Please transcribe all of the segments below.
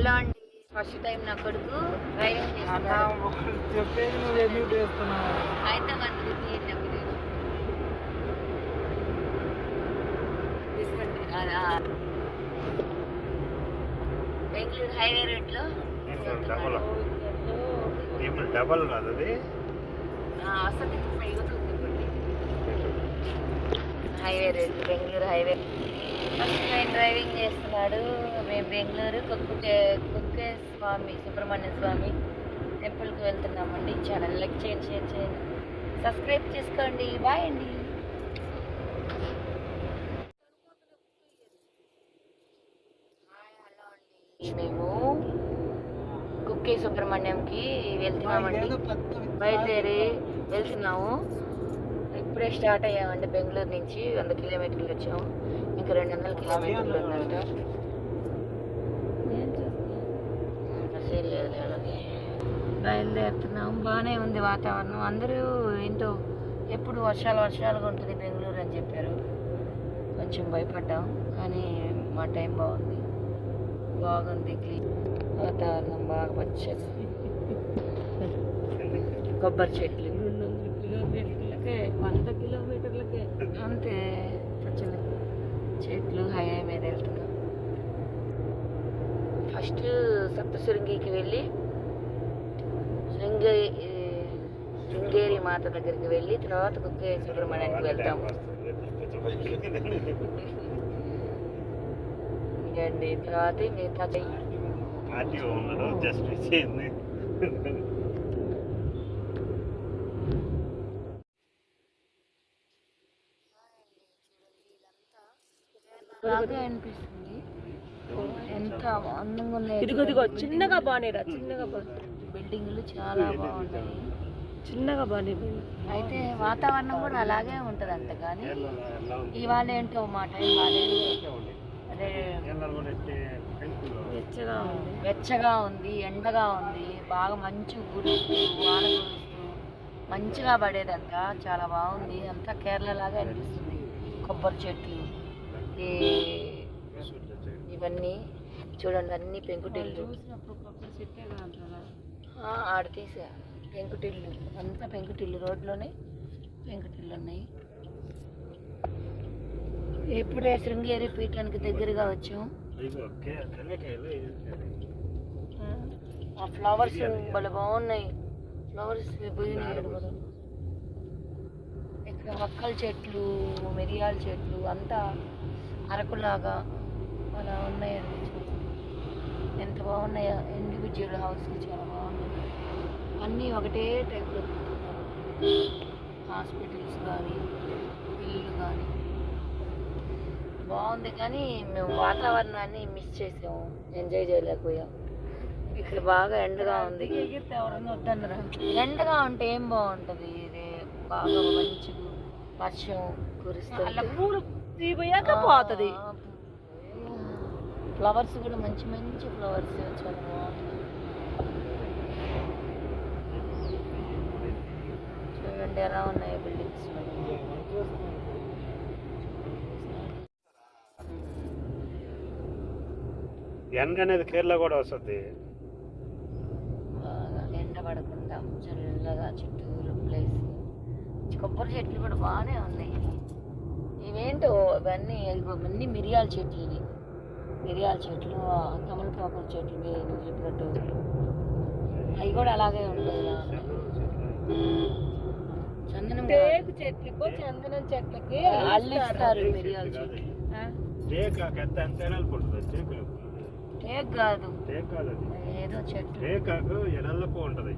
Hello అండి first time నా కొడుకు? డ్రైవింగ్ చేస్తున్నాడు. అయితే మంది తీసుకోండి బెంగళూరు హైవే రోడ్లో. డబల్ కాదు అది. Highway road Bengaluru highway. First time driving చేస్తున్నాడు. మేము బెంగళూరు కుక్కే కుక్కే స్వామి సుబ్రహ్మణ్య స్వామి టెంపుల్కి వెళ్తున్నామండి. ఛానల్ లైక్ చేయండి షేర్ చేయండి. సబ్స్క్రైబ్ చేసుకోండి. బాయ్ అండి. మేము కుక్కే సుబ్రహ్మణ్యంకి వెళ్తున్నామండి. బయలుదేరి వెళ్తున్నాము. ఇప్పుడే స్టార్ట్ అయ్యామండి బెంగళూరు నుంచి వంద కిలోమీటర్లు వచ్చాము. ఇంకా రెండు వందల కిలోమీటర్లు ఉందంట అసలు లేదు అలాగే. బయలుదేరుతున్నాం. బాగానే ఉంది వాతావరణం. అందరూ ఏంటో ఎప్పుడు వర్షాలు వర్షాలుగా ఉంటుంది బెంగళూరు అని చెప్పారు. కొంచెం భయపడ్డాం కానీ మా టైం బాగుంది. బాగుంది క్లీన్. వాతావరణం బాగా పచ్చగా. కొబ్బరి చెట్లు. కిలోమీటర్లకే వంద కిలోమీటర్లకే. అంతే పచ్చని చెట్లు హైవే మీద వెళ్తున్నాం. ఫస్ట్ సప్తశృంగికి వెళ్ళి శృంగేరి శృంగేరి మాత దగ్గరికి వెళ్ళి తర్వాత కుక్కే సుబ్రహ్మణ్యానికి వెళ్తాం. ఇంకండి తర్వాత మిగతా చెయ్యి జస్ట్ అనిపిస్తుంది. ఎంత అందంగా ఉన్నాయి. ఇదిగో ఇదిగో చిన్నగా బానేరా చిన్నగా బా బిల్డింగ్లు చాలా బాగున్నాయి. చిన్నగా బానే అయితే వాతావరణం కూడా అలాగే ఉంటదంట కానీ ఇవాళ ఏంటో మా టైం బాగాలేదు అదే వెచ్చగా ఉంది. ఎండగా ఉంది బాగా మంచు కురుస్తూ వాన కురుస్తూ మంచిగా పడేదంట చాలా బాగుంది. అంతా కేరళ లాగా అనిపిస్తుంది. కొబ్బరి చెట్లు ఇవన్నీ చూడండి అన్ని పెంకుటిల్లు. ఆ, ఆడ తీసా పెంకుటిల్లు. అంతా పెంకుటిల్లు. రోడ్లోనే పెంకుటిల్లు ఉన్నాయి. ఎప్పుడే శృంగేరి పీఠానికి దగ్గరగా వచ్చాం. ఆ ఫ్లవర్స్ భలే బాగున్నాయి. ఫ్లవర్స్ ఇక్కడ వక్కల చెట్లు మిరియాల చెట్లు అంతా అరకులాగా అలా ఉన్నాయండి. ఎంత బాగున్నాయో ఇండివిజువల్ హౌస్లు చాలా బాగున్నాయి. అన్నీ ఒకటే టైప్లో హాస్పిటల్స్ కానీ ఇల్లు కానీ బాగుంది కానీ మేము వాతావరణాన్ని మిస్ చేసాము. ఎంజాయ్ చేయలేకపోయాం ఇక్కడ బాగా ఎండగా ఉంది. ఎండగా ఉంటే ఏం బాగుంటుంది? ఇది బాగా మంచి వర్షం కురుస్తుంది తీపోయాక పోతుంది. ఫ్లవర్స్ కూడా మంచి మంచి ఫ్లవర్స్ చాలా చూడండి ఎలా ఉన్నాయి బిల్డింగ్స్ ఎండ అనేది కేరళ కూడా వస్తుంది. బాగా ఎండ పడకుండా చల్లగా చుట్టూరు ప్లేస్ కొబ్బరి చెట్లు కూడా బాగానే ఉన్నాయి. ఇవన్నీ ఇవన్నీ మిరియాల చెట్లు ఇవి. మిరియాల చెట్లు ఆ తమలపాకుల చెట్లు నువ్వు చెప్పినట్టు. అవి కూడా అలాగే ఉంటాయి. చందనం టేకు చెట్లకు చందనం చెట్లకి అల్లిస్తారు మిరియాల చెట్లు. టేకు టేక్ కాదు. టేక్ కాదు అది. ఏదో చెట్టు. టేకాకు ఎడల్పు ఉంటుంది.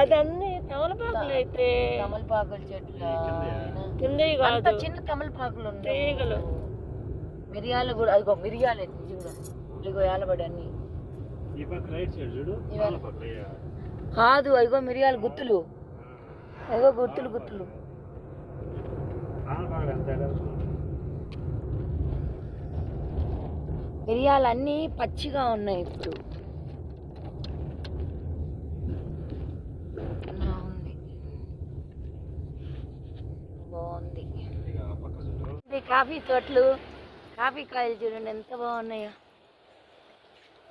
అదన్నీ తమలపాకులు అయితే తమలపాకుల చెట్లు కాదు చిన్న తమలపాకులు ఉన్నాయి తీగలు. మిరియాలు కూడా అదిగో మిరియాలు నిజంగా. ఇదిగో ఏలబడి అన్ని. కాదు అదిగో మిరియాలు గుత్తులు. అదిగో గుత్తులు గుత్తులు. ఆనపాకలు ఎంత ఎడల్పు మిరియాలు అన్నీ పచ్చిగా ఉన్నాయి ఇప్పుడు అలా ఉంది బాగుంది. ఇది కాఫీ తోటలు. కాఫీ కాయలు చూడండి ఎంత బాగున్నాయో.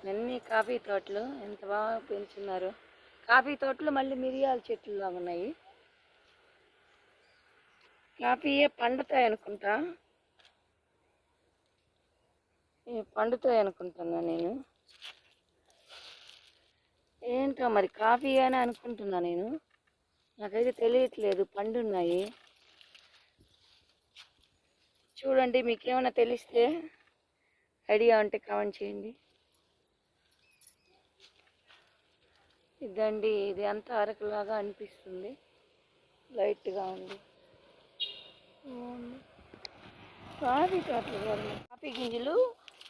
అన్ని కాఫీ తోటలు. ఎంత బాగా పెంచున్నారు. కాఫీ తోటలు మళ్ళీ మిరియాల చెట్లు లాగా ఉన్నాయి. కాఫీయే పండుతాయి అనుకుంటా. ఇవి పండుతాయి అనుకుంటున్నా నేను. ఏంటో మరి కాఫీ అని అనుకుంటున్నా నేను. నాకైతే తెలియట్లేదు. పండున్నాయి. చూడండి మీకు ఏమైనా తెలిస్తే ఐడియా ఉంటే కామెంట్ చేయండి. ఇదండి ఇది అంతా అరకులాగా అనిపిస్తుంది. లైట్గా ఉంది. కాఫీ తోటలు కాఫీ. గింజలు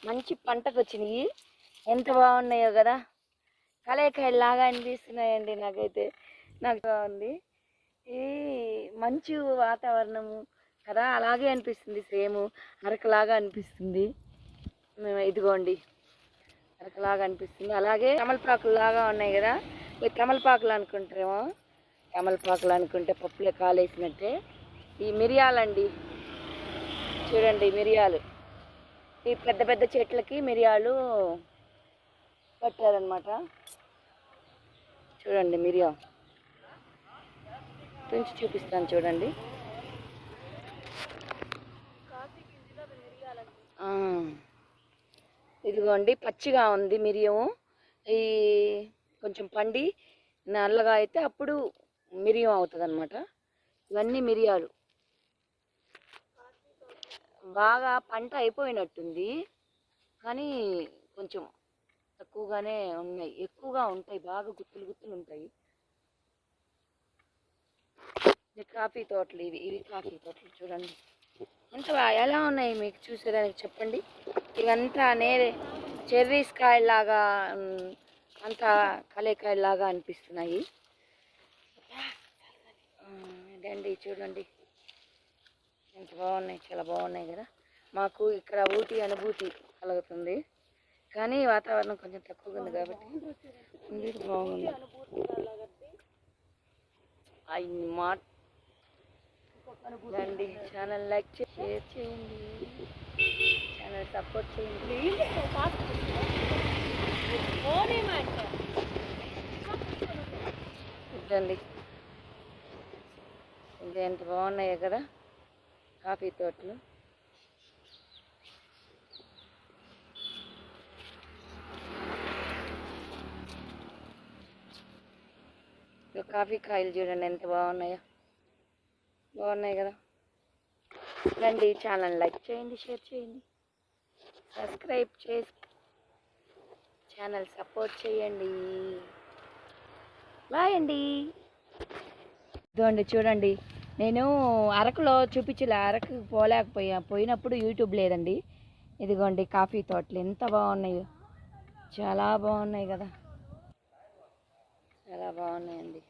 మంచి పంటకు వచ్చినాయి ఎంత బాగున్నాయో కదా. కలేకాయలు అనిపిస్తున్నాయండి నాకైతే. నాకు బాగుంది. ఈ మంచి వాతావరణము కదా? అలాగే అనిపిస్తుంది. సేమ్ అరకలాగా అనిపిస్తుంది. మేము ఇదిగోండి. అరకలాగా అనిపిస్తుంది. అలాగే తమలపాకులు లాగా ఉన్నాయి కదా? మీరు తమలపాకులు అనుకుంటారేమో? తమలపాకులు అనుకుంటే పప్పులే కాలేసినట్టే. ఈ మిరియాలండి. చూడండి మిరియాలు. ఈ పెద్ద పెద్ద చెట్లకి మిరియాలు పెట్టారనమాట చూడండి మిరియాలు. పెంచి చూపిస్తాను చూడండి. ఇదిగోండి పచ్చిగా ఉంది మిరియం. ఈ కొంచెం పండి నల్లగా అయితే అప్పుడు మిరియం అవుతుంది అనమాట ఇవన్నీ మిరియాలు. బాగా పంట అయిపోయినట్టుంది. కానీ కొంచెం తక్కువగానే ఉన్నాయి. ఎక్కువగా ఉంటాయి. బాగా గుత్తులు గుత్తులు ఉంటాయి. కాఫీ తోటలు ఇవి. ఇవి కాఫీ తోటలు చూడండి. ఎంత ఎలా ఉన్నాయి మీకు చూసేదానికి చెప్పండి? ఇవంతా నేరే చెర్రీస్ కాయలాగా అంత కలేకాయలాగా అనిపిస్తున్నాయి. ఆ, చూడండి. ఎంత బాగున్నాయి చాలా బాగున్నాయి కదా. మాకు ఇక్కడ ఊటీ అనుభూతి కలుగుతుంది. కానీ వాతావరణం కొంచెం తక్కువగా ఉంది కాబట్టి బాగుంది. అయ్యి మాట రండి ఛానల్ లైక్ షేర్ చేయండి ఛానల్ సపోర్ట్ చేయండి. చూడండి ఇంకా ఎంత బాగున్నాయో కదా కాఫీ తోటలు. కాఫీ కాయలు చూడండి ఎంత బాగున్నాయో. బాగున్నాయి కదా. రండి ఛానల్ లైక్ చేయండి షేర్ చేయండి. సబ్స్క్రైబ్ చేసి ఛానల్ సపోర్ట్ చేయండి. బాయ్ అండి. ఇదిగోండి చూడండి నేను అరకులో చూపించలే అరకు పోలేకపోయా పోయినప్పుడు యూట్యూబ్ లేదండి. ఇదిగోండి కాఫీ తోటలు ఎంత బాగున్నాయో. చాలా బాగున్నాయి కదా. చాలా బాగున్నాయండి.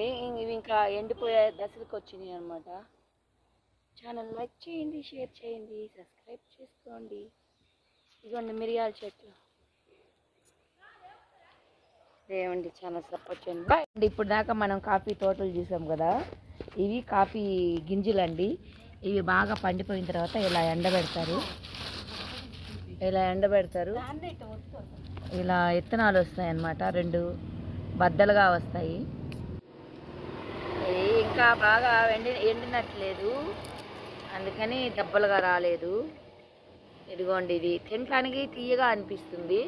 ఇవి ఇవి ఇంకా ఎండిపోయే దశలకు వచ్చినాయి అనమాట ఛానల్ లైక్ చేయండి షేర్ చేయండి సబ్స్క్రైబ్ చేసుకోండి. ఇదిగోండి మిరియాల చెట్లు. ఏమండి ఛానల్ సపోర్ట్ చేయండి. బాయ్ అండి ఇప్పుడు దాకా మనం కాఫీ తోటలు చూసాం కదా. ఇవి కాఫీ గింజలండి. ఇవి బాగా పండిపోయిన తర్వాత ఇలా ఎండబెడతారు. ఇలా ఎండబెడతారు. ఇలా ఇత్తనాలు వస్తాయి అన్నమాట రెండు బద్దలుగా వస్తాయి. ఇంకా బాగా ఎండి ఎండినట్లేదు. అందుకని దెబ్బలుగా రాలేదు. ఇదిగోండి ఇది. తినడానికి తీయగా అనిపిస్తుంది.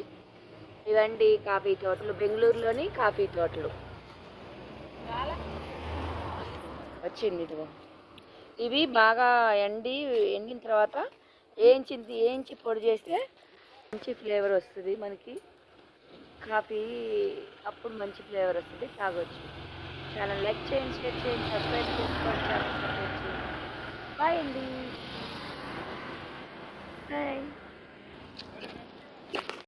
ఇవండి కాఫీ తోటలు. బెంగళూరులోని కాఫీ తోటలు. వచ్చింది ఇదిగో. ఇవి బాగా ఎండి ఎండిన తర్వాత ఏంచింది వేయించి పొడి చేస్తే మంచి ఫ్లేవర్ వస్తుంది మనకి. కాఫీ అప్పుడు మంచి ఫ్లేవర్ వస్తుంది తాగొచ్చు. channel. Like change, share, change, subscribe to our channel. Bye, Andy. Bye.